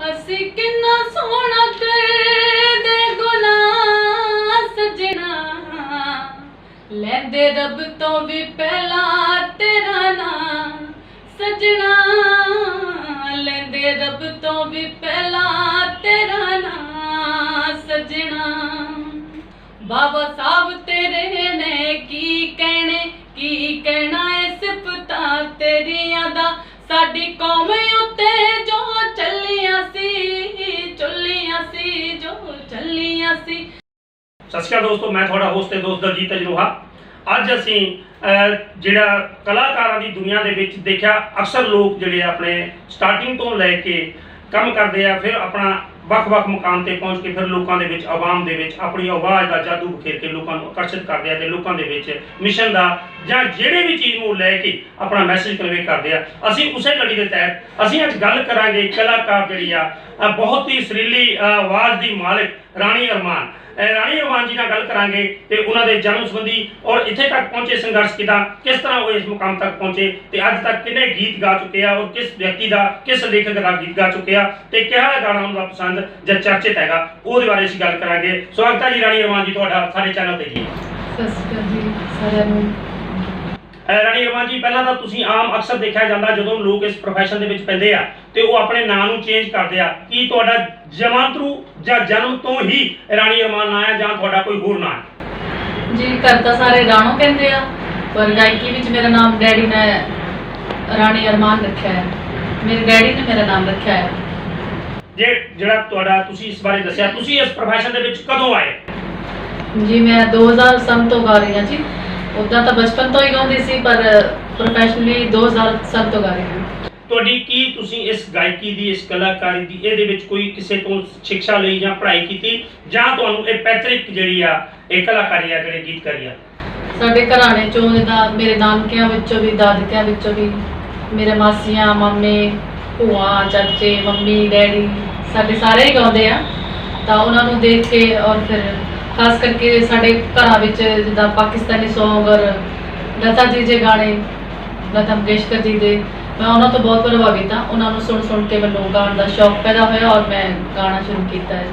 ਅਸੀਂ ਕਿੰਨਾ ਸੋਹਣਾ ਕਰਦੇ ਗੁਨਾਹ ਸਜਣਾ। ਲੈਂਦੇ ਰੱਬ ਤੋਂ ਵੀ ਪਹਿਲਾਂ ਤੇਰਾ ਨਾਂ ਸਜਣਾ। ਲੈਂਦੇ ਰੱਬ ਤੋਂ ਵੀ ਪਹਿਲਾਂ ਤੇਰਾ ਨਾਂ ਸਜਣਾ। ਬਾਬਾ ਸਾਹਿਬ ਤੇਰੇ ਨੇ ਕੀ ਕਹਿਣੇ, ਕੀ ਕਹਿਣਾ ਏ ਸਿਫਤਾਂ ਤੇਰੀਆਂ ਦਾ? ਸਾਡੀ ਕੌਮ ਉੱਤੇ ਚੱਲੀਆਂ ਸਤਿ ਸ਼੍ਰੀ ਅਕਾਲ ਦੋਸਤੋ, ਮੈਂ ਤੁਹਾਡਾ ਹੋਸਟ ਤੇ ਦੋਸਤ ਦਲਜੀਤ ਤਜਰੋਹਾ ਅੱਜ ਅਸੀਂ ਜਿਹੜਾ ਕਲਾਕਾਰਾਂ ਦੀ ਦੁਨੀਆ ਦੇ ਵਿੱਚ ਦੇਖਿਆ, ਅਕਸਰ ਲੋਕ ਜਿਹੜੇ ਆਪਣੇ ਸਟਾਰਟਿੰਗ ਤੋਂ ਲੈ ਕੇ ਕੰਮ ਕਰਦੇ ਆ, ਫਿਰ ਆਪਣਾ ਵੱਖ-ਵੱਖ ਮੁਕਾਮ ਤੇ ਪਹੁੰਚ ਕੇ ਫਿਰ ਲੋਕਾਂ ਦੇ ਵਿੱਚ, ਆਵਾਮ ਦੇ ਵਿੱਚ ਆਪਣੀ ਆਵਾਜ਼ ਦਾ ਜਾਦੂ ਬਖੇਰ ਕੇ ਲੋਕਾਂ ਨੂੰ ਆਕਰਸ਼ਿਤ ਕਰਦੇ ਆ ਤੇ ਲੋਕਾਂ ਦੇ ਵਿੱਚ ਮਿਸ਼ਨ ਦਾ ਜਾਂ ਜਿਹੜੇ ਵੀ ਚੀਜ਼ ਨੂੰ ਲੈ ਕੇ ਆਪਣਾ ਮੈਸੇਜ ਕਨਵੇ ਕਰਦੇ ਆ, ਅਸੀਂ ਉਸੇ ਲੜੀ ਦੇ ਤਹਿਤ ਅਸੀਂ ਅੱਜ ਗੱਲ ਕਰਾਂਗੇ ਕਲਾਕਾਰ ਜਿਹੜੀ ਆ ਬਹੁਤ ਹੀ ਸੁਰੀਲੀ ਆਵਾਜ਼ ਦੀ ਮਾਲਕ ਰਾਣੀ ਅਰਮਾਨ। ਰਾਣੀ ਅਰਮਾਨ ਜੀ ਨਾਲ ਗੱਲ ਕਰਾਂਗੇ ਤੇ ਉਹਨਾਂ ਦੇ ਜਨਮ ਸੰਬੰਧੀ ਔਰ ਇੱਥੇ ਤੱਕ ਪਹੁੰਚੇ ਸੰਘਰਸ਼ ਕਿਦਾਂ ਕਿਸ ਤਰ੍ਹਾਂ ਉਹ ਇਸ ਮੁਕਾਮ ਤੱਕ ਪਹੁੰਚੇ ਤੇ ਅੱਜ ਤੱਕ ਕਿੰਨੇ ਗੀਤ ਗਾ ਚੁੱਕੇ ਆ ਔਰ ਕਿਸ ਵਿਅਕਤੀ ਦਾ, ਕਿਸ ਲੇਖਕ ਦਾ ਗੀਤ ਗਾ ਚੁੱਕੇ ਆ ਤੇ ਕਿਹੜਾ ਗਾਣਾ ਉਹਨਾਂ ਦਾ ਪਸੰਦ ਜਾਂ ਚਰਚਿਤ ਹੈਗਾ, ਉਹਦੇ ਬਾਰੇ ਅਸੀਂ ਗੱਲ ਕਰਾਂਗੇ। ਸਵਾਗਤ ਹੈ ਜੀ ਰਾਣੀ ਅਰਮਾਨ ਜੀ ਤੁਹਾਡਾ ਸਾਡੇ ਚੈਨਲ ਤੇ ਜੀ। ਸਤਿ ਸ਼੍ਰੀ ਅਕਾਲ ਜੀ ਸਾਰਿਆਂ ਨੂੰ। ਰਾਣੀ ਅਰਮਾਨ ਜੀ ਪਹਿਲਾਂ ਤਾਂ ਤੁਸੀਂ ਆਮ ਅਕਸਰ ਦੇਖਿਆ ਜਾਂਦਾ ਜਦੋਂ ਲੋਕ ਇਸ ਪ੍ਰੋਫੈਸ਼ਨ ਦੇ ਵਿੱਚ ਪੈਂਦੇ ਆ ਤੇ ਉਹ ਆਪਣੇ ਨਾਂ ਨੂੰ ਚੇਂਜ ਕਰਦੇ ਆ। ਕੀ ਤੁਹਾਡਾ ਜਮਾਂਤਰੂ ਜਾਂ ਜਨਮ ਤੋਂ ਹੀ ਰਾਣੀ ਅਰਮਾਨ ਨਾਂ ਹੈ ਜਾਂ ਤੁਹਾਡਾ ਕੋਈ ਹੋਰ ਨਾਂ ਹੈ? ਜੀ ਘਰ ਤਾਂ ਸਾਰੇ ਰਾਣੋ ਕਹਿੰਦੇ ਆ ਪਰ ਗਾਇਕੀ ਵਿੱਚ ਮੇਰਾ ਨਾਮ ਡੈਡੀ ਨੇ ਰਾਣੀ ਅਰਮਾਨ ਰੱਖਿਆ ਹੈ। ਮੇਰੇ ਡੈਡੀ ਨੇ ਮੇਰਾ ਨਾਮ ਰੱਖਿਆ ਹੈ। ਜੇ ਜਿਹੜਾ ਤੁਹਾਡਾ ਤੁਸੀਂ ਇਸ ਬਾਰੇ ਦੱਸਿਆ ਤੁਸੀਂ ਇਸ ਪ੍ਰੋਫੈਸ਼ਨ ਦੇ ਵਿੱਚ ਕਦੋਂ ਆਏ? ਜੀ ਮੈਂ 2007 ਤੋਂ ਗਾ ਰਹੀ ਹਾਂ ਜੀ। ਉਦਾਂ ਤਾਂ ਬਚਪਨ ਤੋਂ ਹੀ ਗਾਉਂਦੀ ਸੀ ਪਰ ਪ੍ਰੋਫੈਸ਼ਨਲੀ 2007 ਤੋਂ ਗਾ ਰਹੀ ਹਾਂ। ਤੁਹਾਡੀ ਕੀ ਤੁਸੀਂ ਇਸ ਗਾਇਕੀ ਦੀ ਇਸ ਕਲਾਕਾਰੀ ਦੀ ਇਹਦੇ ਵਿੱਚ ਕੋਈ ਕਿਸੇ ਤੋਂ ਸਿੱਖਿਆ ਲਈ ਜਾਂ ਪੜ੍ਹਾਈ ਕੀਤੀ? ਜਾਂ ਤੁਹਾਨੂੰ ਇਹ ਪੈਤਰਿਕ ਜਿਹੜੀ ਆ ਇਹ ਕਲਾਕਾਰੀ ਆ ਜਿਹੜੀ ਗੀਤਕਾਰੀ ਆ? ਸਾਡੇ ਘਰਾਣੇ ਚੋਂ ਜਿੱਦਾਂ ਮੇਰੇ ਨਾਨਕਿਆਂ ਵਿੱਚੋਂ ਵੀ ਦਾਦਕਿਆਂ ਵਿੱਚੋਂ ਵੀ ਮੇਰੇ ਮਾਸੀਆਂ ਮਾਮੇ ਭੂਆ ਚਾਚੇ ਮੰਮੀ ਡੈਡੀ ਸਾਡੇ ਸਾਰੇ ਹੀ ਗਾਉਂਦੇ ਆ। ਤਾਂ ਉਹਨਾਂ ਨੂੰ ਦੇਖ ਕੇ ਔਰ ਫਿਰ ਖਾਸ ਕਰਕੇ ਸਾਡੇ ਘਰਾਂ ਵਿੱਚ ਜਿੱਦਾਂ ਪਾਕਿਸਤਾਨੀ Song ਔਰ ਲਤਾ ਜੀ ਦੇ ਗਾਣੇ, ਲਤਾ ਮੰਗੇਸ਼ਕਰ ਜੀ ਦੇ, ਮੈਂ ਉਹਨਾਂ ਤੋਂ ਬਹੁਤ ਪ੍ਰਭਾਵਿਤ ਹਾਂ। ਉਹਨਾਂ ਨੂੰ ਸੁਣ ਸੁਣ ਕੇ ਮੈਨੂੰ ਗਾਉਣ ਦਾ ਸ਼ੌਕ ਪੈਦਾ ਹੋਇਆ ਔਰ ਮੈਂ ਗਾਣਾ ਸ਼ੁਰੂ ਕੀਤਾ ਹੈ।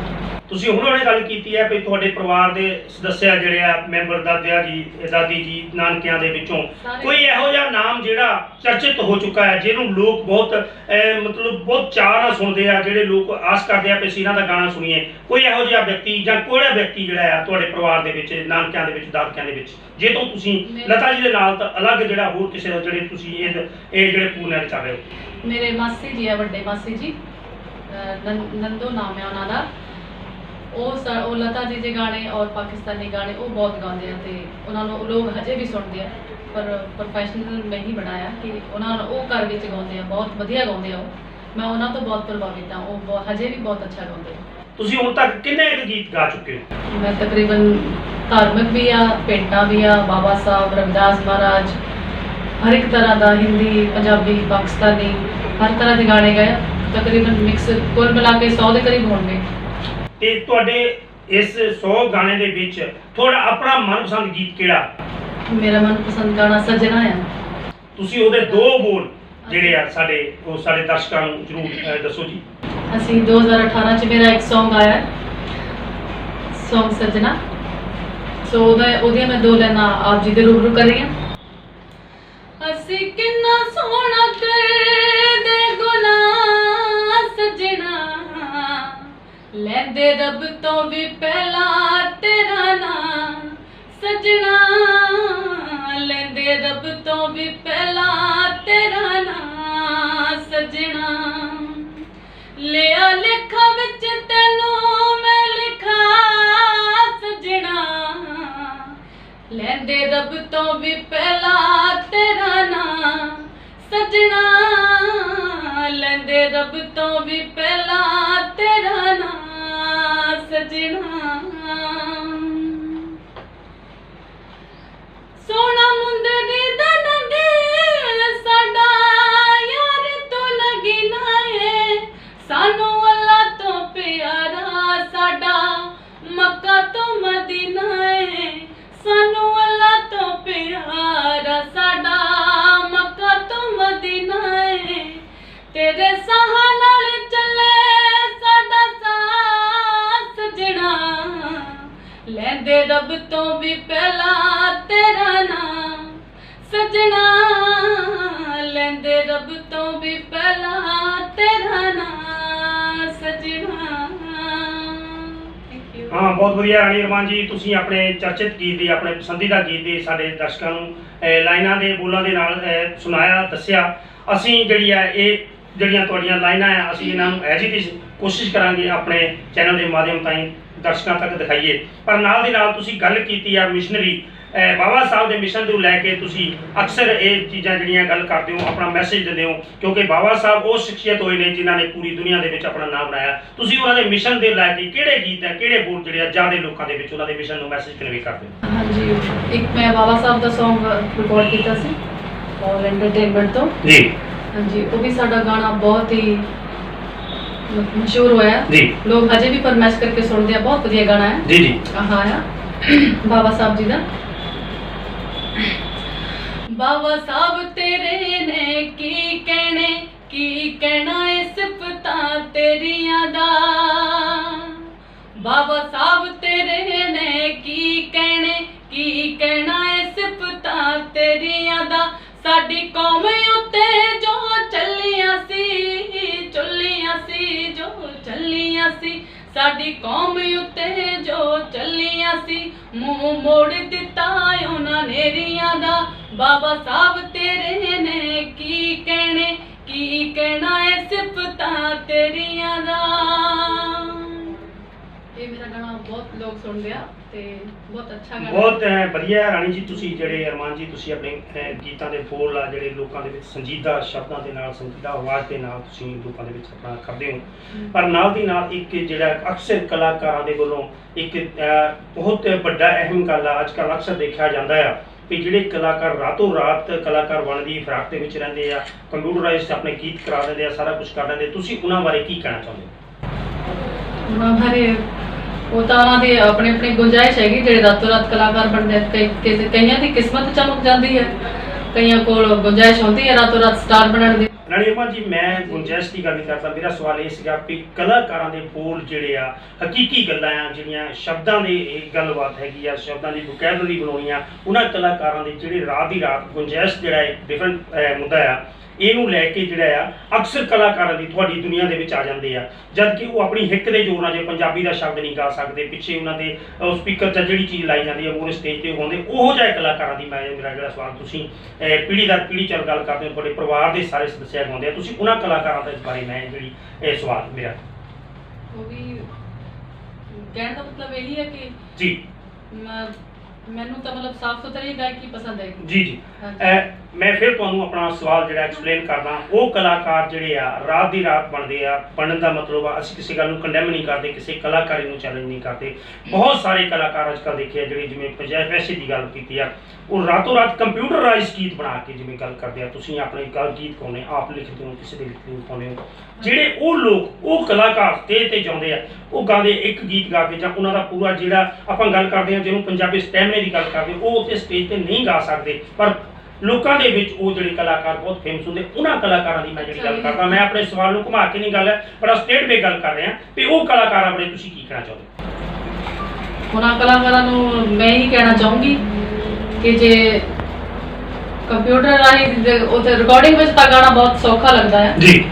ਤੁਸੀਂ ਹੁਣ ਉਹਨੇ ਗੱਲ ਕੀਤੀ ਹੈ ਵੀ ਤੁਹਾਡੇ ਪਰਿਵਾਰ ਦੇ ਸਦੱਸਿਆ ਜਿਹੜੇ ਆ ਮੈਂਬਰ ਦਾਦਿਆ ਜੀ ਦਾਦੀ ਜੀ ਨਾਨਕਿਆਂ ਦੇ ਵਿੱਚੋਂ ਕੋਈ ਇਹੋ ਜਿਹਾ ਨਾਮ ਜਿਹੜਾ ਚਰਚਿਤ ਹੋ ਚੁੱਕਾ ਹੈ ਜਿਹਨੂੰ ਲੋਕ ਬਹੁਤ ਮਤਲਬ ਬਹੁਤ ਚਾਅ ਨਾਲ ਸੁਣਦੇ ਆ ਜਿਹੜੇ ਲੋਕ ਆਸ ਕਰਦੇ ਆ ਵੀ ਅਸੀਂ ਇਹਨਾਂ ਦਾ ਗਾਣਾ ਸੁਣੀਏ। ਕੋਈ ਇਹੋ ਜਿਹਾ ਵਿਅਕਤੀ ਜਾਂ ਕੋੜਾ ਵਿਅਕਤੀ ਜਿਹੜਾ ਆ ਤੁਹਾਡੇ ਪਰਿਵਾਰ ਦੇ ਵਿੱਚ ਨਾਨਕਿਆਂ ਦੇ ਵਿੱਚ ਦਾਦਕਿਆਂ ਦੇ ਵਿੱਚ ਜੇ ਤੋਂ ਤੁਸੀਂ ਲਤਾ ਜੀ ਦੇ ਨਾਲ ਤਾਂ ਅਲੱਗ ਜਿਹੜਾ ਹੋਰ ਕਿਸੇ ਦਾ ਜਿਹੜੇ ਤੁਸੀਂ ਇਹ ਇਹ ਜਿਹੜੇ ਪੂਰਨਰ ਚੱਲ ਰਹੇ ਹੋ? ਮੇਰੇ ਮਾਸੀ ਜੀ ਆ ਵੱਡੇ ਮਾਸੀ ਜੀ। ਨੰਦੋ ਨਾਮ ਹੈ ਉਹਨਾਂ ਦਾ। ਉਹ ਸ- ਉਹ ਲਤਾ ਜੀ ਦੇ ਗਾਣੇ ਔਰ ਪਾਕਿਸਤਾਨੀ ਗਾਣੇ ਉਹ ਬਹੁਤ ਗਾਉਂਦੇ ਆ ਤੇ ਉਹਨਾਂ ਨੂੰ ਲੋਕ ਹਜੇ ਵੀ ਸੁਣਦੇ ਆ ਪਰ ਪ੍ਰੋਫੈਸ਼ਨਲ ਮੈਂ ਹੀ ਬਣਾਇਆ ਕਿ ਉਹਨਾਂ ਨੂੰ ਉਹ ਘਰ ਵਿੱਚ ਗਾਉਂਦੇ ਆ ਬਹੁਤ ਵਧੀਆ ਗਾਉਂਦੇ ਆ ਉਹ। ਮੈਂ ਉਹਨਾਂ ਤੋਂ ਬਹੁਤ ਪ੍ਰਭਾਵਿਤ ਹਾਂ ਉਹ ਬਹੁਤ- ਹਜੇ ਵੀ ਬਹੁਤ ਅੱਛਾ ਗਾਉਂਦੇ ਆ। ਤੁਸੀਂ ਹੁਣ ਤੱਕ ਕਿੰਨੇ ਕੁ ਗੀਤ ਗਾ ਚੁੱਕੇ ਹੋ? ਮੈਂ ਤਕਰੀਬਨ ਧਾਰਮਿਕ ਵੀ ਆ ਪੇਂਟਾਂ ਵੀ ਆ ਬਾਬਾ ਸਾਹਿਬ ਰਵਿਦਾਸ ਮਹਾਰਾਜ ਹਰ ਇੱਕ ਤਰ੍ਹਾਂ ਦਾ ਹਿੰਦੀ ਪੰਜਾਬੀ ਪਾਕਿਸਤਾਨੀ ਹਰ ਤਰ੍ਹਾਂ ਦੇ ਗਾਣੇ ਗਏ ਆ। ਤਕਰੀਬਨ ਮਿਕਸ ਕੁੱਲ ਮਿਲਾ ਕੇ 100 ਦੇ ਕਰੀਬ ਹੋਣਗੇ। ਤੇ ਤੁਹਾਡੇ ਇਸ 100 ਗਾਣੇ ਦੇ ਵਿੱਚ ਤੁਹਾਡਾ ਆਪਣਾ ਮਨਪਸੰਦ ਗੀਤ ਕਿਹੜਾ? ਮੇਰਾ ਮਨਪਸੰਦ ਗਾਣਾ ਸਜਣਾ ਆ। ਤੁਸੀਂ ਉਹਦੇ ਦੋ ਬੋਲ ਜਿਹੜੇ ਆ ਸਾਡੇ ਉਹ ਸਾਡੇ ਦਰਸ਼ਕਾਂ ਨੂੰ ਜਰੂਰ ਦੱਸੋ ਜੀ। ਅਸੀਂ 2018 ਚ ਮੇਰਾ ਇੱਕ Song ਆਇਆ। ਹੈ Song ਸਜਣਾ। ਸੋ ਉਹਦਾ ਉਹਦੀਆਂ ਮੈਂ ਦੋ ਲੈਣਾ ਆਪ ਜੀ ਦੇ ਰੂਬਰੂ ਕਰ ਰਹੀ ਹਾਂ। ਅਸੀਂ ਕਿੰਨਾ ਸੋਹਣਾ ਲੈਂਦੇ ਰੱਬ ਤੋਂ ਵੀ ਪਹਿਲਾਂ ਤੇਰਾ ਨਾਂ ਸਜਣਾ। ਲੈਂਦੇ ਰੱਬ ਤੋਂ ਵੀ ਪਹਿਲਾਂ ਤੇਰਾ ਨਾਂ ਸਜਣਾ। ਲਿਆ ਲੇਖਾ ਵਿੱਚ ਤੈਨੂੰ ਮੈਂ ਲਿਖਾ ਸਜਣਾ। ਲੈਂਦੇ ਰੱਬ ਤੋਂ ਵੀ ਪਹਿਲਾਂ ਤੇਰਾ ਨਾਂ ਸਜਣਾ। ਲੈਂਦੇ ਰੱਬ ਤੋਂ ਵੀ ਪਹਿਲਾਂ ਤੇਰਾ ਨਾਂ ਸਜਣਾ। ਸੋਹਣਾ ਮੁੰਦਰੀ ਹਾਂ, ਬਹੁਤ ਵਧੀਆ ਰਾਣੀ ਰਮਾਨ ਜੀ, ਤੁਸੀਂ ਆਪਣੇ ਚਰਚਿਤ ਗੀਤ ਦੇ, ਆਪਣੇ ਪਸੰਦੀਦਾ ਗੀਤ ਦੇ ਸਾਡੇ ਦਰਸ਼ਕਾਂ ਨੂੰ ਲਾਈਨਾਂ ਦੇ, ਬੋਲਾਂ ਦੇ ਨਾਲ ਸੁਣਾਇਆ, ਦੱਸਿਆ। ਅਸੀਂ ਜਿਹੜੀ ਹੈ ਇਹ ਜਿਹੜੀਆਂ ਤੁਹਾਡੀਆਂ ਲਾਈਨਾਂ ਆ, ਅਸੀਂ ਇਹਨਾਂ ਨੂੰ ਐਜ ਇਟ ਇਜ਼ ਕੋਸ਼ਿਸ਼ ਕਰਾਂਗੇ ਆਪਣੇ ਚੈਨਲ ਦੇ ਮਾਧਿਅਮ ਤਾਈਂ ਦਰਸ਼ਕਾਂ ਤੱਕ ਦਿਖਾਈਏ। ਪਰ ਨਾਲ ਦੀ ਨਾਲ ਤੁਸੀਂ ਗੱਲ ਕੀਤੀ ਆ ਮਿਸ਼ਨਰੀ ਬਾਬਾ ਸਾਹਿਬ ਦੇ ਮਿਸ਼ਨ ਨੂੰ ਲੈ ਕੇ ਤੁਸੀਂ ਅਕਸਰ ਇਹ ਚੀਜ਼ਾਂ ਜਿਹੜੀਆਂ ਗੱਲ ਕਰਦੇ ਹੋ ਆਪਣਾ ਮੈਸੇਜ ਦਿੰਦੇ ਹੋ ਕਿਉਂਕਿ ਬਾਬਾ ਸਾਹਿਬ ਉਹ ਸ਼ਖਸੀਅਤ ਹੋਏ ਨੇ ਜਿਨ੍ਹਾਂ ਨੇ ਪੂਰੀ ਦੁਨੀਆ ਦੇ ਵਿੱਚ ਆਪਣਾ ਨਾਮ ਬਣਾਇਆ। ਤੁਸੀਂ ਉਹਨਾਂ ਦੇ ਮਿਸ਼ਨ ਦੇ ਲੈ ਕੇ ਕਿਹੜੇ ਗੀਤ ਹੈ ਕਿਹੜੇ ਬੋਲ ਜਿਹੜੇ ਆ ਜ਼ਿਆਦਾ ਲੋਕਾਂ ਦੇ ਵਿੱਚ ਉਹਨਾਂ ਦੇ ਮਿਸ਼ਨ ਨੂੰ ਮੈਸੇਜ ਕਨਵੇ ਕਰਦੇ ਹੋ? ਹਾਂਜੀ ਇੱਕ ਮੈਂ ਬਾਬਾ ਸਾਹਿਬ ਦਾ Song ਰਿਕਾਰਡ ਕੀਤਾ ਸੀ ਔਰ ਐਂਟਰਟੇਨਮੈਂਟ ਤੋਂ। ਜੀ। ਹਾਂਜੀ ਉਹ ਵੀ ਸਾਡਾ ਗਾਣਾ ਬਹੁਤ ਹੀ ਮਸ਼ਹੂਰ ਹੋਇਆ। ਜੀ। ਲੋਕ ਹਜੇ ਵੀ ਫਰਮਾਇਸ਼ ਕਰਕੇ ਸੁਣਦੇ ਆ ਬਹੁਤ ਵਧੀਆ ਗਾਣਾ ਹੈ। ਜੀ ਜੀ। ਆਹ ਆ ਬਾਬਾ ਸਾਹਿਬ ਜੀ ਦਾ। ਬਾਬਾ ਸਾਹਿਬ ਤੇਰੇ ਨੇ ਕੀ ਕਹਿਣੇ, ਕੀ ਕਹਿਣਾ ਏ ਸਿਫਤਾਂ ਤੇਰੀਆਂ ਦਾ? ਬਾਬਾ ਸਾਹਿਬ ਤੇਰੇ ਨੇ ਕੀ ਕਹਿਣੇ, ਕੀ ਕਹਿਣਾ ਏ ਸਿਫਤਾਂ ਤੇਰੀਆਂ ਦਾ? ਸਾਡੀ ਕੌਮ ਉੱਤੇ ਜੋ ਚੱਲੀਆਂ ਸੀ ਚੱਲੀਆਂ ਸੀ, ਜੋ ਚੱਲੀਆਂ ਸੀ, ਸਾਡੀ ਕੌਮ ਉੱਤੇ ਜੋ ਚੱਲੀਆਂ ਸੀ, ਮੂੰਹ ਮੋੜ ਦਿੱਤਾ ਉਹਨਾਂ ਨੇਰੀਆਂ ਦਾ। ਬਾਬਾ ਸਾਹਿਬ ਤੇਰੇ ਨੇ ਕੀ ਕਹਿਣੇ ਕੀ ਕਹਿਣਾ ਏ ਸਿਫਤਾਂ ਤੇਰੀਆਂ ਦਾ? ਇਹ ਮੇਰਾ ਗਾਣਾ ਬਹੁਤ ਲੋਕ ਸੁਣਦੇ ਆ ਤੇ ਬਹੁਤ ਅੱਛਾ ਗਾਣਾ। ਬਹੁਤ ਵਧੀਆ ਹੈ। ਰਾਣੀ ਜੀ ਤੁਸੀਂ ਜਿਹੜੇ ਅਰਮਾਨ ਜੀ ਤੁਸੀਂ ਆਪਣੇ ਗੀਤਾਂ ਦੇ ਬੋਲ ਆ ਜਿਹੜੇ ਲੋਕਾਂ ਦੇ ਵਿੱਚ ਸੰਜੀਦਾ ਸ਼ਬਦਾਂ ਦੇ ਨਾਲ ਸੰਜੀਦਾ ਆਵਾਜ਼ ਦੇ ਨਾਲ ਤੁਸੀਂ ਲੋਕਾਂ ਦੇ ਵਿੱਚ ਆਪਣਾ ਕਰਦੇ ਹੋ। ਪਰ ਨਾਲ ਦੀ ਨਾਲ ਇੱਕ ਜਿਹੜਾ ਅਕਸਰ ਕਲਾਕਾਰਾਂ ਦੇ ਵੱਲੋਂ ਇੱਕ ਬਹੁਤ ਵੱਡਾ ਅਹਿਮ ਗੱਲ ਆ। ਅੱਜ ਕੱਲ੍ਹ ਅਕਸਰ ਦੇਖਿਆ ਜਾਂਦਾ ਆ ਵੀ ਜਿਹੜੇ ਕਲਾਕਾਰ ਰਾਤੋਂ ਰਾਤ ਕਲਾਕਾਰ ਬਣ ਫਰਾਕ ਦੇ ਵਿੱਚ ਰਹਿੰਦੇ ਆ ਕੰਪਿਊਟਰਾਈਜ਼ਡ ਆਪਣੇ ਗੀਤ ਕਰਾ ਦਿੰਦੇ ਆ, ਸਾਰਾ ਕੁਝ ਕਰ ਦਿੰਦੇ ਤੁਸੀਂ ਉਹਨਾਂ ਬਾਰੇ ਕੀ ਕਹਿਣਾ ਚਾਹੁੰਦੇ ਹੋ ਉਹਨਾਂ ਬਾਰੇ ਉਹ ਤਾਂ ਉਹਨਾਂ ਦੀ ਆਪਣੀ ਆਪਣੀ ਗੁੰਜਾਇਸ਼ ਹੈਗੀ, ਜਿਹੜੇ ਰਾਤੋਂ ਰਾਤ ਕਲਾਕਾਰ ਬਣਦੇ ਆ। ਕਈਆਂ ਦੀ ਕਿਸਮਤ ਚਮਕ ਜਾਂਦੀ ਹੈ, ਕਈਆਂ ਕੋਲ ਗੁੰਜਾਇਸ਼ ਹੁੰਦੀ ਹੈ ਰਾਤੋਂ ਰਾਤ ਸਟਾਰ ਬਣਨ ਦੀ ਰਾਣੀ ਅਮਾ ਜੀ, ਮੈਂ ਗੁੰਜਾਇਸ਼ ਦੀ ਗੱਲ ਨਹੀਂ ਕਰਦਾ, ਮੇਰਾ ਸਵਾਲ ਇਹ ਸੀਗਾ ਕਿ ਕਲਾਕਾਰਾਂ ਦੇ ਬੋਲ ਜਿਹੜੇ ਆ, ਹਕੀਕੀ ਗੱਲਾਂ ਆ, ਜਿਹੜੀਆਂ ਸ਼ਬਦਾਂ ਦੀ ਇਹ ਗੱਲਬਾਤ ਹੈਗੀ ਆ, ਸ਼ਬਦਾਂ ਦੀ ਵੋਕੈਬਲਰੀ ਬਣਾਉਣੀ ਆ, ਉਹਨਾਂ ਕਲਾਕਾਰਾਂ ਦੇ ਜਿਹੜੇ ਰਾਤ ਦੀ ਰਾਤ ਗੁੰਜਾਇਸ਼ ਜਿਹੜਾ ਇੱਕ ਡਿਫਰੈਂਟ ਮੁੱਦਾ ਆ ਇਹਨੂੰ ਲੈ ਕੇ ਜਿਹੜਾ ਆ ਅਕਸਰ ਕਲਾਕਾਰਾਂ ਦੀ ਤੁਹਾਡੀ ਦੁਨੀਆ ਦੇ ਵਿੱਚ ਆ ਜਾਂਦੇ ਆ। ਜਦ ਕਿ ਉਹ ਆਪਣੀ ਹਿੱਕ ਦੇ ਜ਼ੋਰ ਨਾਲ ਜੇ ਪੰਜਾਬੀ ਦਾ ਸ਼ਬਦ ਨਹੀਂ ਗਾ ਸਕਦੇ ਪਿੱਛੇ ਉਹਨਾਂ ਦੇ ਸਪੀਕਰ 'ਚ ਜਿਹੜੀ ਚੀਜ਼ ਲਾਈ ਜਾਂਦੀ ਹੈ ਮੂਰੇ ਸਟੇਜ ਤੇ ਹੁੰਦੇ ਉਹੋ ਜਿਹੇ ਕਲਾਕਾਰਾਂ ਦੀ ਮੈਂ ਮੇਰਾ ਜਿਹੜਾ ਸਵਾਲ ਤੁਸੀਂ ਪੀੜ੍ਹੀ ਦਰ ਪੀੜ੍ਹੀ ਚੱਲ ਗੱਲ ਕਰਦੇ ਹੋ ਤੁਹਾਡੇ ਪਰਿਵਾਰ ਦੇ ਸਾਰੇ ਸਦੱਸਿਆ ਗਾਉਂਦੇ ਆ ਤੁਸੀਂ ਉਹਨਾਂ ਕਲਾਕਾਰਾਂ ਦਾ ਇਸ ਬਾਰੇ ਮੈਂ ਜਿਹੜੀ ਇਹ ਸਵਾਲ ਮੇਰਾ। ਉਹ ਵੀ ਕਹਿਣ ਦਾ ਮਤਲਬ ਇਹ ਹੀ ਹੈ ਕਿ ਜੀ। ਮੈਨੂੰ ਤਾਂ ਮਤਲਬ ਸਾਫ਼ ਸੁਥਰੀ ਗਾਇਕੀ ਪਸੰਦ ਹੈ। ਜੀ ਜੀ। ਮੈਂ ਫਿਰ ਤੁਹਾਨੂੰ ਆਪਣਾ ਸਵਾਲ ਜਿਹੜਾ ਐਕਸਪਲੇਨ ਕਰਦਾ, ਉਹ ਕਲਾਕਾਰ ਜਿਹੜੇ ਆ, ਰਾਤ ਦੀ ਰਾਤ ਬਣਦੇ ਆ, ਬਣਨ ਦਾ ਮਤਲਬ ਆ, ਅਸੀਂ ਕਿਸੇ ਗੱਲ ਨੂੰ ਕੰਡੈਮ ਨਹੀਂ ਕਰਦੇ, ਕਿਸੇ ਕਲਾਕਾਰੀ ਨੂੰ ਚੈਲੰਜ ਨਹੀਂ ਕਰਦੇ। ਬਹੁਤ ਸਾਰੇ ਕਲਾਕਾਰ ਅੱਜ ਕੱਲ੍ਹ ਦੇਖੇ ਆ, ਜਿਹੜੇ ਜਿਵੇਂ ਪੰਜਾਬ ਵੈਸੇ ਦੀ ਗੱਲ ਕੀਤੀ ਆ, ਉਹ ਰਾਤੋਂ ਰਾਤ ਕੰਪਿਊਟਰਾਈਜ਼ ਗੀਤ ਬਣਾ ਕੇ ਜਿਵੇਂ ਗੱਲ ਕਰਦੇ ਆ, ਤੁਸੀਂ ਆਪਣੇ ਗੱਲ ਗੀਤ ਗਾਉਂਦੇ ਆਪ ਲਿਖਦੇ ਹੋ, ਕਿਸੇ ਦੇ ਲਿਖਦੇ ਹੋ ਪਾਉਂਦੇ ਹੋ। ਜਿਹੜੇ ਉਹ ਲੋਕ, ਉਹ ਕਲਾਕਾਰ ਸਟੇਜ ਤੇ ਜਾਂਦੇ ਆ, ਉਹ ਗਾਉਂਦੇ ਇੱਕ ਗੀਤ ਗਾ ਕੇ ਜਾਂ ਉਹਨਾਂ ਦਾ ਪੂਰਾ ਜਿਹੜਾ ਆਪਾਂ ਗੱਲ ਕਰਦੇ ਆ, ਜਿਹਨੂੰ ਪੰਜਾਬੀ ਸਟੈਮਨੇ ਦੀ ਗੱਲ ਕਰਦੇ ਉਹ ਉੱਤੇ ਸਟੇਜ ਤੇ ਨਹੀਂ ਗਾ ਸਕਦੇ, ਪਰ ਲੋਕਾਂ ਦੇ ਵਿੱਚ ਉਹ ਜਿਹੜੇ ਕਲਾਕਾਰ ਬਹੁਤ ਫੇਮਸ ਹੁੰਦੇ ਉਹਨਾਂ ਕਲਾਕਾਰਾਂ ਦੀ ਮੈਂ ਜਿਹੜੀ ਗੱਲ ਕਰਦਾ ਮੈਂ ਆਪਣੇ ਸਵਾਲ ਨੂੰ ਘੁਮਾ ਕੇ ਨਹੀਂ ਗੱਲ ਪਰ ਸਟੇਟ ਵੇ ਗੱਲ ਕਰ ਰਿਹਾ ਵੀ ਉਹ ਕਲਾਕਾਰਾਂ ਬਾਰੇ ਤੁਸੀਂ ਕੀ ਕਹਿਣਾ ਚਾਹੁੰਦੇ? ਉਹਨਾਂ ਕਲਾਕਾਰਾਂ ਨੂੰ ਮੈਂ ਹੀ ਕਹਿਣਾ ਚਾਹੂੰਗੀ ਕਿ ਜੇ ਕੰਪਿਊਟਰ ਰਾਹੀਂ ਉੱਥੇ ਰਿਕਾਰਡਿੰਗ ਵਿੱਚ ਤਾਂ ਗਾਣਾ ਬਹੁਤ ਸੌਖਾ ਲੱਗਦਾ ਹੈ। ਜੀ।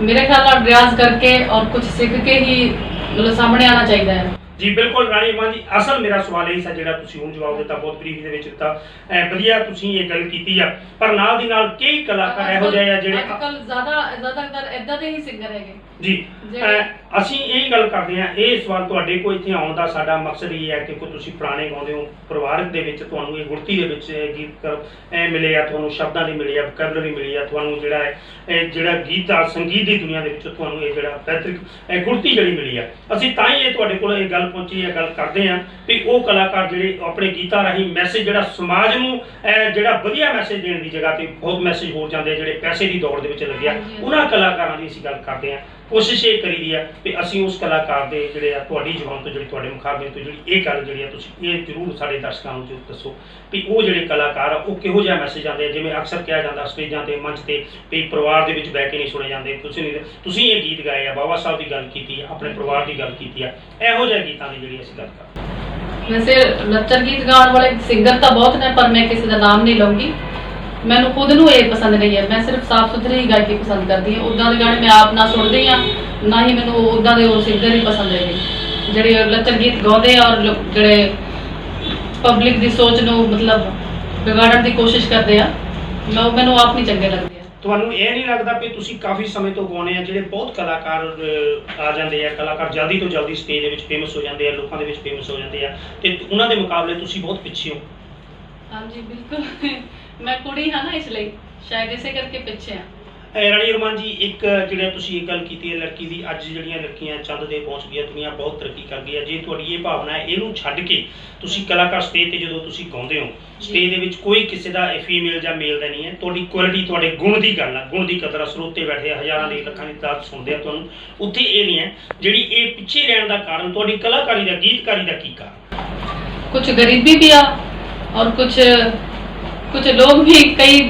ਮੇਰੇ ਖਿਆਲ ਨਾਲ ਰਿਆਜ਼ ਕਰਕੇ ਔਰ ਕੁਝ ਸਿੱਖ ਕੇ ਹੀ ਮਤਲਬ ਸਾਹਮਣੇ ਆਉਣਾ ਚਾਹੀਦਾ ਹੈ। ਜੀ ਬਿਲਕੁਲ ਰਾਣੀ ਮਾਨ ਜੀ ਅਸਲ ਮੇਰਾ ਸਵਾਲ ਇਹ ਸੀ ਜਿਹੜਾ ਤੁਸੀਂ ਹੁਣ ਜਵਾਬ ਦਿੱਤਾ ਬਹੁਤ ਬਰੀਫ ਦੇ ਵਿੱਚ ਦਿੱਤਾ। ਐ ਵਧੀਆ ਤੁਸੀਂ ਇਹ ਗੱਲ ਕੀਤੀ ਆ ਪਰ ਨਾਲ ਦੀ ਨਾਲ ਕਈ ਕਲਾਕਾਰ ਇਹੋ ਜਿਹੇ ਆ ਜਿਹੜੇ ਅੱਜ ਕੱਲ ਜ਼ਿਆਦਾ ਜ਼ਿਆਦਾਤਰ ਇਦਾਂ ਦੇ ਹੀ ਸਿੰਗਰ ਹੈਗੇ। ਜੀ ਅਹ ਅਸੀਂ ਇਹ ਗੱਲ ਕਰਦੇ ਹਾਂ ਇਹ ਸਵਾਲ ਤੁਹਾਡੇ ਕੋਲ ਇੱਥੇ ਆਉਣ ਦਾ ਸਾਡਾ ਮਕਸਦ ਇਹ ਹੈ ਕਿ ਕੋਈ ਤੁਸੀਂ ਪੁਰਾਣੇ ਗਾਉਂਦੇ ਹੋ ਪਰਿਵਾਰਕ ਦੇ ਵਿੱਚ ਤੁਹਾਨੂੰ ਇਹ ਗੁਰਤੀ ਦੇ ਵਿੱਚ ਇਹ ਗੀਤ ਕਰ ਇਹ ਮਿਲੇ ਆ ਤੁਹਾਨੂੰ ਸ਼ਬਦਾਂ ਦੀ ਮਿਲੀ ਆ ਵੋਕੈਬਲਰੀ ਮਿਲੀ ਆ ਤੁਹਾਨੂੰ ਜਿਹੜਾ ਹੈ ਇਹ ਜਿਹੜਾ ਗੀਤ ਦਾ ਸੰਗੀਤ ਦੀ ਦੁਨੀਆ ਦੇ ਵਿੱਚ ਤੁਹਾਨੂੰ ਇਹ ਜਿਹੜਾ ਪੈਤ੍ਰਿਕ ਇਹ ਗੁਰਤੀ ਜਿਹੜੀ ਮਿਲੀ ਆ। ਅਸੀਂ ਤਾਂ ਹੀ ਇਹ ਤੁਹਾਡੇ ਕੋਲ ਇਹ ਗੱਲ ਪਹੁੰਚੀ ਹੈ ਗੱਲ ਕਰਦੇ ਹਾਂ ਵੀ ਉਹ ਕਲਾਕਾਰ ਜਿਹੜੇ ਆਪਣੇ ਗੀਤਾਂ ਰਾਹੀਂ ਮੈਸੇਜ ਜਿਹੜਾ ਸਮਾਜ ਨੂੰ ਇਹ ਜਿਹੜਾ ਵਧੀਆ ਮੈਸੇਜ ਦੇਣ ਦੀ ਜਗ੍ਹਾ ਤੇ ਬਹੁਤ ਮੈਸੇਜ ਹੋਰ ਜਾਂਦੇ ਆ ਜਿਹੜੇ ਪੈਸੇ ਦੀ ਦੌੜ ਦੇ ਵਿੱਚ ਲੱਗਿਆ। ਉਹਨਾਂ ਕਲਾਕਾਰਾਂ ਦੀ ਅਸੀਂ ਗੱਲ ਕਰਦੇ ਹਾਂ। ਕੋਸ਼ਿਸ਼ ਇਹ ਕਰੀਦੀ ਆ ਕਿ ਅਸੀਂ ਉਸ ਕਲਾਕਾਰ ਦੇ ਜਿਹੜੇ ਆ, ਤੁਹਾਡੀ ਜ਼ੁਬਾਨ ਤੋਂ ਜਿਹੜੀ ਤੁਹਾਡੇ ਮੁਖਾਬਲੇ ਤੋਂ ਜਿਹੜੀ ਇਹ ਗੱਲ ਜਿਹੜੀ ਆ, ਤੁਸੀਂ ਇਹ ਜ਼ਰੂਰ ਸਾਡੇ ਦਰਸ਼ਕਾਂ ਨੂੰ ਜ਼ਰੂਰ ਦੱਸੋ ਵੀ ਉਹ ਜਿਹੜੇ ਕਲਾਕਾਰ ਆ, ਉਹ ਕਿਹੋ ਜਿਹਾ ਮੈਸੇਜ ਆਉਂਦੇ ਆ? ਜਿਵੇਂ ਅਕਸਰ ਕਿਹਾ ਜਾਂਦਾ, ਸਟੇਜਾਂ ਤੇ, ਮੰਚ ਤੇ ਵੀ ਪਰਿਵਾਰ ਦੇ ਵਿੱਚ ਬਹਿ ਕੇ ਨਹੀਂ ਸੁਣੇ ਜਾਂਦੇ ਤੁਸੀਂ ਨਹੀਂ। ਤੁਸੀਂ ਇਹ ਗੀਤ ਗਾਏ ਆ ਬਾਬਾ ਸਾਹਿਬ ਦੀ ਗੱਲ ਕੀਤੀ ਆ, ਆਪਣੇ ਪਰਿਵਾਰ ਦੀ ਗੱਲ ਕੀਤੀ ਆ। ਇਹੋ ਜਿਹੇ ਗੀਤਾਂ ਦੀ ਜਿਹੜੀ ਅਸੀਂ ਗੱਲ ਕਰਦੇ ਵੈਸੇ ਲੱਚਰ ਗੀਤ ਗਾਉਣ ਵਾਲੇ ਸਿੰਗਰ ਤਾਂ ਬਹੁਤ ਨੇ, ਪਰ ਮੈਂ ਕਿਸੇ ਦਾ ਨਾਮ ਨਹੀਂ ਲਵਾਂਗੀ ਮੈਨੂੰ ਖੁਦ ਨੂੰ ਇਹ ਪਸੰਦ ਨਹੀਂ ਹੈ। ਮੈਂ ਸਿਰਫ ਸਾਫ਼ ਸੁਥਰੀ ਹੀ ਗਾਇਕੀ ਪਸੰਦ ਕਰਦੀ ਹਾਂ। ਉਦਾਂ ਦੇ ਗਾਣੇ ਮੈਂ ਆਪ ਨਾ ਸੁਣਦੀ ਹਾਂ ਨਾ ਹੀ ਮੈਨੂੰ ਉਦਾਂ ਦੇ ਉਹ ਸਿੰਗਰ ਹੀ ਪਸੰਦ ਹੈਗੇ। ਜਿਹੜੇ ਲੱਚਰ ਗੀਤ ਗਾਉਂਦੇ ਆ ਔਰ ਜਿਹੜੇ ਪਬਲਿਕ ਦੀ ਸੋਚ ਨੂੰ ਮਤਲਬ ਵਿਗਾੜਨ ਦੀ ਕੋਸ਼ਿਸ਼ ਕਰਦੇ ਆ ਮੈਂ ਮੈਨੂੰ ਆਪ ਨਹੀਂ ਚੰਗੇ ਲੱਗਦੇ ਆ। ਤੁਹਾਨੂੰ ਇਹ ਨਹੀਂ ਲੱਗਦਾ ਵੀ ਤੁਸੀਂ ਕਾਫੀ ਸਮੇਂ ਤੋਂ ਗਾਉਣੇ ਆ ਜਿਹੜੇ ਬਹੁਤ ਕਲਾਕਾਰ ਅਹ, ਆ ਜਾਂਦੇ ਆ ਕਲਾਕਾਰ ਜਲਦੀ ਤੋਂ ਜਲਦੀ ਸਟੇਜ ਦੇ ਵਿੱਚ ਫੇਮਸ ਹੋ ਜਾਂਦੇ ਆ ਲੋਕਾਂ ਦੇ ਵਿੱਚ ਫੇਮਸ ਹੋ ਜਾਂਦੇ ਆ ਤੇ ਉਹਨਾਂ ਦੇ ਮੁਕਾਬਲੇ ਤੁਸੀਂ ਬਹੁਤ ਪਿੱਛੇ ਹੋ। ਹਾਂਜੀ ਬਿਲਕੁਲ। ਮੈਂ ਕੁੜੀ ਹਾਂ ਨਾ ਇਸ ਲਈ ਸ਼ਾਇਦ ਇਸੇ ਕਰਕੇ ਪਿੱਛੇ ਆ ਇਹ ਰਾਣੀ ਰਮਨ ਜੀ ਇੱਕ ਜਿਹੜਾ ਤੁਸੀਂ ਗੱਲ ਕੀਤੀ ਹੈ ਲੜਕੀ ਦੀ ਅੱਜ ਜਿਹੜੀਆਂ ਲੜਕੀਆਂ ਚੰਦ ਦੇ ਪਹੁੰਚ ਗਈਆਂ ਦੁਨੀਆ ਬਹੁਤ ਤਰੱਕੀ ਕਰ ਗਈ ਹੈ। ਜੇ ਤੁਹਾਡੀ ਇਹ ਭਾਵਨਾ ਹੈ ਇਹਨੂੰ ਛੱਡ ਕੇ ਤੁਸੀਂ ਕਲਾਕਾਰ ਸਟੇਜ ਤੇ ਜਦੋਂ ਤੁਸੀਂ ਗਾਉਂਦੇ ਹੋ ਸਟੇਜ ਦੇ ਵਿੱਚ ਕੋਈ ਕਿਸੇ ਦਾ ਫੀਮੇਲ ਜਾਂ ਮੇਲ ਦਾ ਨਹੀਂ ਹੈ। ਤੁਹਾਡੀ ਕੁਆਲਿਟੀ ਤੁਹਾਡੇ ਗੁਣ ਦੀ ਗੱਲ ਹੈ ਗੁਣ ਦੀ ਕਦਰ ਆ ਸਰੋਤੇ ਬੈਠੇ ਆ, ਹਜ਼ਾਰਾਂ ਦੇ ਲੱਖਾਂ ਦੀ ਤਾਦਾਦ ਸੁਣਦੇ ਆ ਤੁਹਾਨੂੰ। ਉੱਥੇ ਇਹ ਨਹੀਂ ਹੈ ਜਿਹੜੀ ਇਹ ਪਿੱਛੇ ਰਹਿਣ ਦਾ ਕਾਰਨ ਤੁਹਾਡੀ ਕਲਾਕਾਰੀ ਦਾ ਗੀਤਕਾਰੀ ਦਾ ਕੀ ਕਾਰਨ? ਕੁਝ ਗਰੀਬੀ ਵੀ ਆ ਔਰ ਕੁਝ ਕੁਝ ਲੋਕ ਵੀ ਕਈ,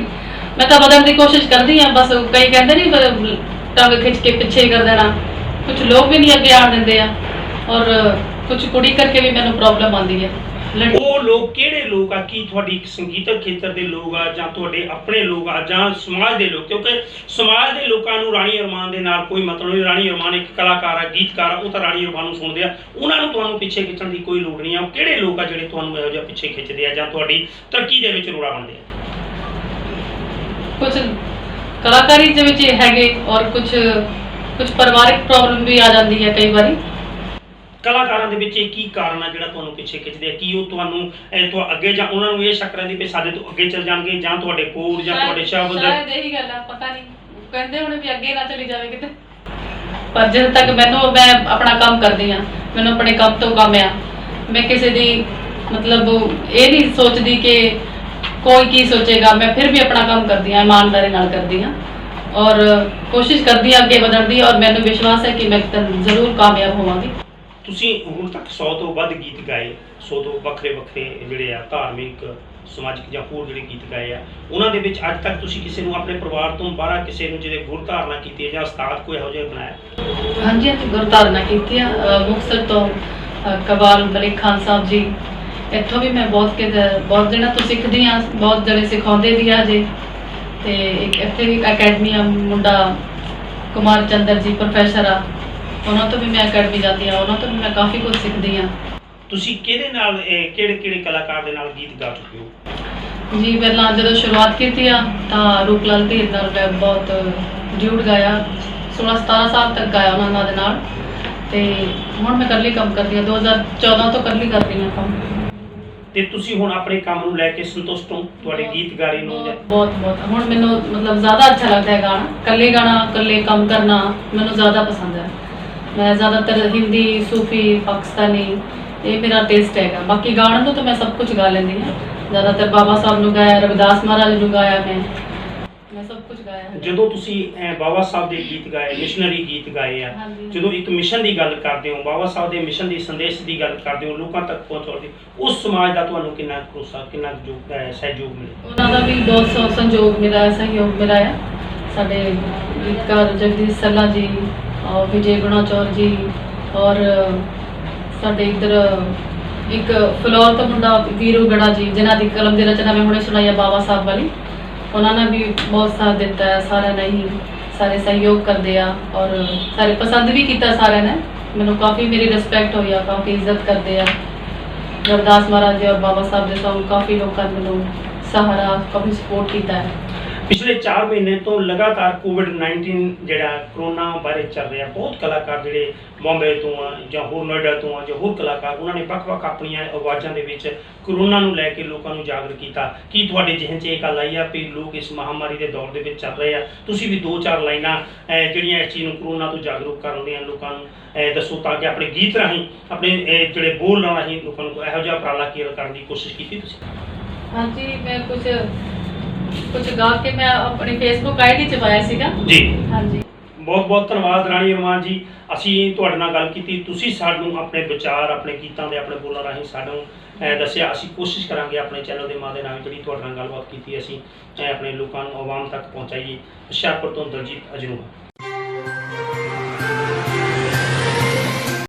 ਮੈਂ ਤਾਂ ਬਦਲਣ ਦੀ ਕੋਸ਼ਿਸ਼ ਕਰਦੀ ਆ ਬਸ ਕਈ ਕਹਿੰਦੇ ਨਹੀਂ ਟੰਗ ਖਿੱਚ ਕੇ ਪਿੱਛੇ ਕਰ ਦੇਣਾ। ਕੁਝ ਲੋਕ ਵੀ ਨਹੀਂ ਅੱਗੇ ਆਣ ਦਿੰਦੇ ਆ। ਔਰ ਕੁਝ ਕੁੜੀ ਕਰਕੇ ਵੀ ਮੈਨੂੰ ਪ੍ਰੋਬਲਮ ਆਉਂਦੀ ਹੈ ਲੜਕੀ ਲੋਕ ਕਿਹੜੇ ਲੋਕ ਆ? ਕੀ ਤੁਹਾਡੀ ਸੰਗੀਤਕ ਖੇਤਰ ਦੇ ਲੋਕ ਆ ਜਾਂ ਤੁਹਾਡੇ ਆਪਣੇ ਲੋਕ ਆ ਜਾਂ ਸਮਾਜ ਦੇ ਲੋਕ? ਕਿਉਂਕਿ ਸਮਾਜ ਦੇ ਲੋਕਾਂ ਨੂੰ ਰਾਣੀ ਅਰਮਾਨ ਦੇ ਨਾਲ ਕੋਈ ਮਤਲਬ ਨਹੀਂ, ਰਾਣੀ ਅਰਮਾਨ ਇੱਕ ਕਲਾਕਾਰ ਆ, ਗੀਤਕਾਰ ਆ, ਉਹ ਤਾਂ ਰਾਣੀ ਅਰਮਾਨ ਨੂੰ ਸੁਣਦੇ ਆ। ਉਹਨਾਂ ਨੂੰ ਤੁਹਾਨੂੰ ਪਿੱਛੇ ਖਿੱਚਣ ਦੀ ਕੋਈ ਲੋੜ ਨਹੀਂ ਆ। ਉਹ ਕਿਹੜੇ ਲੋਕ ਆ ਜਿਹੜੇ ਤੁਹਾਨੂੰ ਇਹੋ ਜਿਹਾ ਪਿੱਛੇ ਖਿੱਚਦੇ ਆ ਜਾਂ ਤੁਹਾਡੀ ਤਰੱਕੀ ਦੇ ਵਿੱਚ ਰੋੜਾ ਬਣਦੇ ਆ? ਕੁਝ ਕਲਾਕਾਰੀ ਦੇ ਵਿੱਚ ਹੈਗੇ ਔਰ ਕੁਝ ਕੁਝ ਪਰਿਵਾਰਿਕ ਪ੍ਰੋਬਲਮ ਵੀ ਆ ਜਾਂਦੀ ਹੈ ਕਈ ਵਾਰੀ। ਕਲਾਕਾਰਾਂ ਦੇ ਵਿੱਚ ਇਹ ਕੀ ਕਾਰਨ ਆ ਜਿਹੜਾ ਤੁਹਾਨੂੰ ਪਿੱਛੇ ਖਿੱਚਦੇ ਆ? ਕੀ ਉਹ ਤੁਹਾਨੂੰ ਇਹ ਤੋਂ ਅੱਗੇ ਜਾਂ ਉਹਨਾਂ ਨੂੰ ਇਹ ਸ਼ੱਕ ਰਹਿੰਦੀ ਵੀ ਸਾਡੇ ਤੋਂ ਅੱਗੇ ਚੱਲ ਜਾਣਗੇ ਜਾਂ ਤੁਹਾਡੇ ਕੋਡ ਜਾਂ ਤੁਹਾਡੇ ਸ਼ਬਦ ਸ਼ਾਇਦ ਇਹੀ ਗੱਲ ਆ ਪਤਾ ਨਹੀਂ। ਕਹਿੰਦੇ ਹੁਣ ਵੀ ਅੱਗੇ ਨਾ ਚਲੀ ਜਾਵੇ ਕਿਤੇ। ਪਰ ਜਦ ਤੱਕ ਮੈਨੂੰ ਮੈਂ ਆਪਣਾ ਕੰਮ ਕਰਦੀ ਆ ਮੈਨੂੰ ਆਪਣੇ ਕੰਮ ਤੋਂ ਕੰਮ ਆ। ਮੈਂ ਕਿਸੇ ਦੀ ਮਤਲਬ ਇਹ ਨਹੀਂ ਸੋਚਦੀ ਕਿ ਕੋਈ ਕੀ ਸੋਚੇਗਾ। ਮੈਂ ਫਿਰ ਵੀ ਆਪਣਾ ਕੰਮ ਕਰਦੀ ਆ ਇਮਾਨਦਾਰੀ ਨਾਲ ਕਰਦੀ ਆ ਔਰ ਕੋਸ਼ਿਸ਼ ਕਰਦੀ ਆ ਅੱਗੇ ਵਧਣ ਦੀ ਔਰ ਮੈਨੂੰ ਵਿਸ਼ਵਾਸ ਹੈ ਕਿ ਮੈਂ ਜ਼ਰੂਰ ਕਾਮਯਾਬ ਹੋਵਾਂਗੀ। ਤੁਸੀਂ ਹੁਣ ਤੱਕ 100 ਤੋਂ ਵੱਧ ਗੀਤ ਗਾਏ 100 ਤੋਂ ਵੱਖਰੇ ਵੱਖਰੇ ਜਿਹੜੇ ਆ ਧਾਰਮਿਕ ਸਮਾਜਿਕ ਜਾਂ ਹੋਰ ਜਿਹੜੇ ਗੀਤ ਗਾਏ ਆ ਉਹਨਾਂ ਦੇ ਵਿੱਚ ਅੱਜ ਤੱਕ ਤੁਸੀਂ ਕਿਸੇ ਨੂੰ ਆਪਣੇ ਪਰਿਵਾਰ ਤੋਂ ਬਾਹਰ ਕਿਸੇ ਨੂੰ ਜਿਹਦੇ ਗੁਰ ਧਾਰਨਾ ਕੀਤੀ ਹੈ ਜਾਂ ਉਸਤਾਦ ਕੋਈ ਇਹੋ ਜਿਹਾ ਬਣਾਇਆ? ਹਾਂਜੀ ਹਾਂਜੀ ਗੁਰਧਾਰਨਾ ਕੀਤੀ ਆ ਅ, ਤੋਂ ਅ, ਕਬਾਲ ਮਲਿਕ ਖਾਨ ਸਾਹਿਬ ਜੀ। ਇੱਥੋਂ ਵੀ ਮੈਂ ਬਹੁਤ ਬਹੁਤ ਜਣਾ ਤੋਂ ਸਿੱਖਦੀ ਆ ਬਹੁਤ ਜਣੇ ਸਿਖਾਉਂਦੇ ਵੀ ਆ ਜੇ। ਤੇ ਇੱਕ ਇੱਥੇ ਵੀ ਅਕੈਡਮੀ ਆ ਮੁੰਡਾ ਕੁਮਾਰ ਚੰਦਰ ਜੀ ਪ੍ਰੋਫੈਸਰ ਆ। ਉਹਨਾਂ ਤੋਂ ਵੀ ਮੈਂ ਅਕੈਡਮੀ ਜਾਂਦੀ ਆ ਉਹਨਾਂ ਤੋਂ ਵੀ ਮੈਂ ਕਾਫੀ ਕੁਝ ਸਿੱਖਦੀ ਆ ਤੁਸੀਂ ਕਿਹਦੇ ਨਾਲ ਇਹ ਕਿਹੜੇ ਕਿਹੜੇ ਕਲਾਕਾਰ ਦੇ ਨਾਲ ਗੀਤ ਗਾ ਚੁੱਕੇ ਹੋ? ਜੀ ਪਹਿਲਾਂ ਜਦੋਂ ਸ਼ੁਰੂਆਤ ਕੀਤੀ ਆ ਤਾਂ ਰੂਪਲਾਲ ਧੀਰ ਨਾਲ ਮੈਂ ਬਹੁਤ ਡਿਊਟ ਗਾਇਆ। 16 17 ਸਾਲ ਤੱਕ ਗਾਇਆ ਉਹਨਾਂ ਦੇ ਨਾਲ। ਤੇ ਹੁਣ ਮੈਂ ਇਕੱਲੀ ਕੰਮ ਕਰਦੀ ਆ 2014 ਤੋਂ ਇਕੱਲੀ ਕਰਦੀ ਆ ਕੰਮ। ਤੇ ਤੁਸੀਂ ਹੁਣ ਆਪਣੇ ਕੰਮ ਨੂੰ ਲੈ ਕੇ ਸੰਤੁਸ਼ਟ ਹੋ ਤੁਹਾਡੇ ਗੀਤ ਗਾਰੇ ਨੂੰ? ਬਹੁਤ ਬਹੁਤ। ਹੁਣ ਮੈਨੂੰ ਮਤਲਬ ਜ਼ਿਆਦਾ ਅੱਛਾ ਲੱਗਦਾ ਹੈ ਗਾਣਾ। ਇਕੱਲੇ ਗਾਣਾ ਇਕੱਲੇ ਕੰਮ ਕਰਨਾ ਮੈਨੂੰ ਜ਼ਿਆਦਾ ਪਸੰਦ ਹੈ। ਮੈਂ ਜ਼ਿਆਦਾਤਰ ਹਿੰਦੀ ਸੂਫੀ ਪਾਕਿਸਤਾਨੀ ਇਹ ਮੇਰਾ ਟੇਸਟ ਹੈਗਾ। ਬਾਕੀ ਗਾਣਾ ਨੂੰ ਤਾਂ ਮੈਂ ਸਭ ਕੁਝ ਗਾ ਲੈਂਦੀ ਹਾਂ। ਜ਼ਿਆਦਾਤਰ ਬਾਬਾ ਸਾਹਿਬ ਨੂੰ ਗਾਇਆ ਰਵਿਦਾਸ ਮਹਾਰਾਜ ਨੂੰ ਗਾਇਆ ਮੈਂ। ਮੈਂ ਸਭ ਕੁਝ ਗਾਇਆ। ਜਦੋਂ ਤੁਸੀਂ ਬਾਬਾ ਸਾਹਿਬ ਦੇ ਗੀਤ ਗਾਏ ਮਿਸ਼ਨਰੀ ਗੀਤ ਗਾਏ ਆ। ਜਦੋਂ ਇੱਕ ਮਿਸ਼ਨ ਦੀ ਗੱਲ ਕਰਦੇ ਹੋ ਬਾਬਾ ਸਾਹਿਬ ਦੇ ਮਿਸ਼ਨ ਦੀ ਸੰਦੇਸ਼ ਦੀ ਗੱਲ ਕਰਦੇ ਹੋ ਲੋਕਾਂ ਤੱਕ ਪਹੁੰਚਾਉਂਦੇ ਉਸ ਸਮਾਜ ਦਾ ਤੁਹਾਨੂੰ ਕਿੰਨਾ ਭਰੋਸਾ ਕਿੰਨਾ ਸਹਿਯੋਗ ਮਿਲੇ ਉਹਨਾਂ ਦਾ ਵੀ ਬਹੁਤ ਸੋ ਸੰਯੋਗ ਮਿਲਾ ਸਹਿਯੋਗ ਮਿਲਾ ਸਾਡੇ ਗੀਤਕਾਰ ਜਗਦੀਸ਼ ਸੱਲਾ ਜੀ ਔਰ ਵਿਜੇ ਗੁਣਾਚੌਰ ਜੀ ਔਰ ਸਾਡੇ ਇੱਧਰ ਇੱਕ ਫਲੋਰ ਤੋਂ ਮੁੰਡਾ ਵੀਰੂ ਗੜਾ ਜੀ, ਜਿਨ੍ਹਾਂ ਦੀ ਕਲਮ ਦੀ ਰਚਨਾ ਮੈਂ ਹੁਣੇ ਸੁਣਾਈ ਆ ਬਾਬਾ ਸਾਹਿਬ ਵਾਲੀ। ਉਹਨਾਂ ਨੇ ਵੀ ਬਹੁਤ ਸਾਥ ਦਿੱਤਾ ਹੈ, ਸਾਰਿਆਂ ਨੇ ਹੀ ਸਾਰੇ ਸਹਿਯੋਗ ਕਰਦੇ ਆ ਔਰ ਸਾਰੇ ਪਸੰਦ ਵੀ ਕੀਤਾ ਸਾਰਿਆਂ ਨੇ। ਮੈਨੂੰ ਕਾਫੀ ਮੇਰੀ ਰਿਸਪੈਕਟ ਹੋਈ ਆ, ਕਾਫੀ ਇੱਜ਼ਤ ਕਰਦੇ ਆ। ਗੁਰਦਾਸ ਮਹਾਰਾਜ ਜੀ ਔਰ ਬਾਬਾ ਸਾਹਿਬ ਦੇ ਸੌਂਗ ਕਾਫੀ ਲੋਕਾਂ ਨੇ ਮੈਨੂੰ ਸਹਾਰਾ, ਕਾਫੀ ਸਪੋਰਟ ਕੀਤਾ ਹੈ। ਪਿਛਲੇ 4 ਮਹੀਨੇ ਤੋਂ ਲਗਾਤਾਰ ਕੋਵਿਡ-19 ਜਿਹੜਾ ਕਰੋਨਾ ਵਾਇਰਸ ਚੱਲ ਰਿਹਾ, ਬਹੁਤ ਕਲਾਕਾਰ ਜਿਹੜੇ ਬੰਬੇ ਤੋਂ ਆ ਜਾਂ ਹੋਰ ਨੋਇਡਾ ਤੋਂ ਆ ਜਾਂ ਹੋਰ ਕਲਾਕਾਰ, ਉਹਨਾਂ ਨੇ ਵੱਖ-ਵੱਖ ਆਪਣੀਆਂ ਆਵਾਜ਼ਾਂ ਦੇ ਵਿੱਚ ਕਰੋਨਾ ਨੂੰ ਲੈ ਕੇ ਲੋਕਾਂ ਨੂੰ ਜਾਗਰੂਕ ਕੀਤਾ। ਕੀ ਤੁਹਾਡੇ ਜ਼ਿਹਨ 'ਚ ਇਹ ਗੱਲ ਆਈ ਆ ਵੀ ਲੋਕ ਇਸ ਮਹਾਮਾਰੀ ਦੇ ਦੌਰ ਦੇ ਵਿੱਚ ਚੱਲ ਰਹੇ ਆ? ਤੁਸੀਂ ਵੀ ਦੋ ਚਾਰ ਲਾਈਨਾਂ ਜਿਹੜੀਆਂ ਇਸ ਚੀਜ਼ ਨੂੰ ਕਰੋਨਾ ਤੋਂ ਜਾਗਰੂਕ ਕਰਨ ਦੀਆਂ ਲੋਕਾਂ ਨੂੰ ਦੱਸੋ ਤਾਂ ਕਿ ਆਪਣੇ ਗੀਤ ਰਾਹੀਂ, ਆਪਣੇ ਜਿਹੜੇ ਬੋਲ ਰਾਹੀਂ ਲੋਕਾਂ ਨੂੰ ਇਹੋ ਜਿਹਾ ਉਪਰਾਲਾ ਕੀ ਕਰਨ ਦੀ ਕੋਸ਼ਿਸ਼ ਕੀਤੀ ਤੁਸੀਂ? ਹਾਂਜੀ, ਮੈਂ ਕੁਝ ਕੁਝ ਗਾ ਕੇ ਮੈਂ ਆਪਣੀ ਫੇਸਬੁੱਕ ਆਈਡੀ ਚ ਪਾਇਆ ਸੀਗਾ। ਜੀ। ਹਾਂਜੀ। ਬਹੁਤ ਬਹੁਤ ਧੰਨਵਾਦ ਰਾਣੀ ਅਰਮਾਨ ਜੀ। ਅਸੀਂ ਤੁਹਾਡੇ ਨਾਲ ਗੱਲ ਕੀਤੀ ਤੁਸੀਂ ਸਾਨੂੰ ਆਪਣੇ ਵਿਚਾਰ ਆਪਣੇ ਗੀਤਾਂ ਦੇ ਆਪਣੇ ਬੋਲਾਂ ਰਾਹੀਂ ਸਾਨੂੰ ਦੱਸਿਆ। ਅਸੀਂ ਕੋਸ਼ਿਸ਼ ਕਰਾਂਗੇ ਆਪਣੇ ਚੈਨਲ ਦੇ ਮਾਧਿਅਮ ਨਾਲ ਜਿਹੜੀ ਤੁਹਾਡੇ ਨਾਲ ਗੱਲਬਾਤ ਕੀਤੀ ਅਸੀਂ ਆਪਣੇ ਲੋਕਾਂ ਨੂੰ ਆਵਾਮ ਤੱਕ ਪਹੁੰਚਾਈਏ। ਹੁਸ਼ਿਆਰਪੁਰ ਤੋਂ ਦਲਜੀਤ ਅਜਨੂਹਾ